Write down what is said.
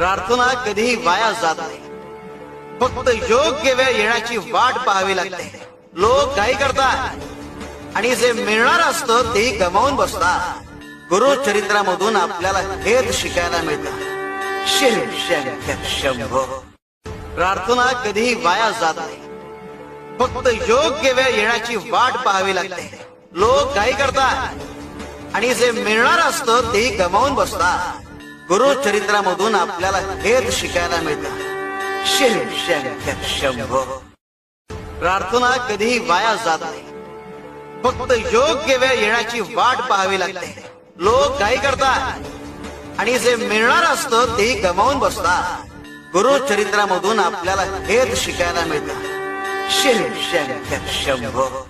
प्रार्थना कधीही वाया जात नाही. फक्त योग्य वेळ येण्याची वाट पाहावी लागते. लोक काही करतात. आणि जे मिळणार असतं तेही गमावून बसतात. गुरु चरित्रामधून आपल्याला हेच शिकायला मिळतं शिव शंभो. प्रार्थना कधीही वाया जात नाही. फक्त योग्य वेळ येण्याची वाट पाहावी लागते. लोक काही करतात. आणि जे मिळणार असतं तेही गमावून बसतात. गुरु चरित्रामधून आपल्याला हेच शिकायला मिळतं शंभो. प्रार्थना कधीही वाया जात नाही. फक्त योग्य वेळ येण्याची वाट पाहावी लागते. लोक काही करतात. आणि जे मिळणार असतं तेही गमावून बसतात. गुरु चरित्रामधून आपल्याला हेच शिकायला मिळतं शिव शंभो.